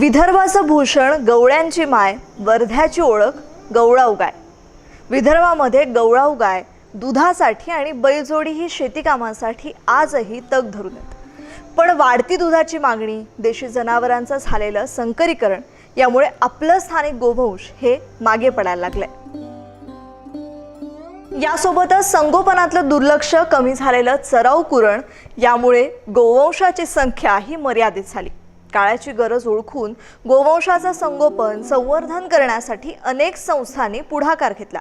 विदर्भाचं भूषण गवळ्यांची माय वर्ध्याची ओळख गवळाऊ गाय. विदर्भामध्ये गवळाऊ गाय दुधासाठी आणि बैलजोडी ही शेतीकामांसाठी आजही तग धरून येत पण वाढती दुधाची मागणी देशी जनावरांचं झालेलं संकरीकरण यामुळे आपलं स्थानिक गोवंश हे मागे पडायला लागलंय. यासोबतच संगोपनातलं दुर्लक्ष कमी झालेलं चराऊ कुरण यामुळे गोवंशाची संख्या ही मर्यादित झाली. काळाची गरज ओळखून गोवंशाचं संगोपन संवर्धन करण्यासाठी अनेक संस्थांनी पुढाकार घेतला.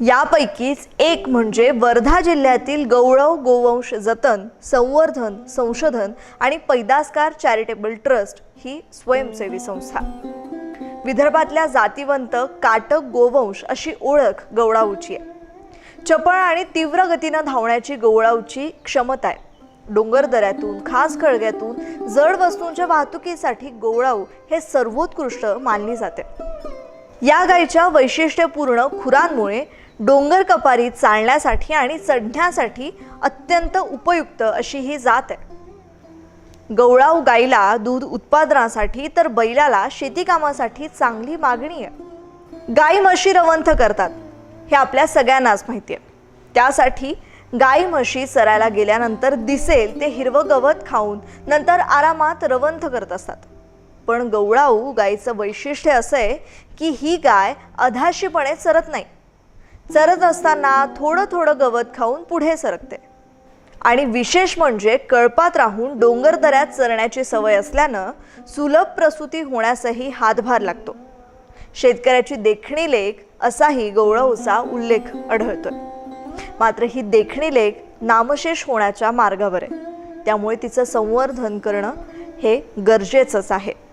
यापैकीच एक म्हणजे वर्धा जिल्ह्यातील गौरव गोवंश जतन संवर्धन संशोधन आणि पैदासकार चॅरिटेबल ट्रस्ट ही स्वयंसेवी संस्था. विदर्भातल्या जातीवंत काटक गोवंश अशी ओळख गवळाऊची आहे. चपळ आणि तीव्र गतीनं धावण्याची गवळाऊची क्षमता आहे. डोंगर दऱ्यातून खास खळग्यातून जड वस्तूंच्या वाहतुकीसाठी गोवळाऊ हे सर्वोत्कृष्ट मानली जाते. या गायीच्या वैशिष्ट्यपूर्ण खुरांमुळे डोंगर कपारी चालण्यासाठी आणि चढण्यासाठी अत्यंत उपयुक्त अशी ही जात आहे. गवळाऊ गाईला दूध उत्पादनासाठी तर बैलाला शेतीकामासाठी चांगली मागणी आहे. गाई म्हशी रवंथ करतात हे आपल्या सगळ्यांनाच माहिती आहे. त्यासाठी गाई म्हशी चरायला गेल्यानंतर दिसेल ते हिरवं गवत खाऊन नंतर आरामात रवंथ करत असतात. पण गवळाऊ गायीचं वैशिष्ट्य असं आहे की ही गाय अधाशीपणे चरत नाही. चरत असताना थोडं थोडं गवत खाऊन पुढे सरकते. आणि विशेष म्हणजे कळपात राहून डोंगर दऱ्यात चरण्याची सवय असल्यानं सुलभ प्रसूती होण्यासही हातभार लागतो. शेतकऱ्याची देखणी लेख असाही गवळाऊचा उल्लेख आढळतोय. मात्र ही देखणी लेख नामशेष होण्याच्या मार्गावर आहे. त्यामुळे तिचं संवर्धन करणं हे गरजेचंच आहे.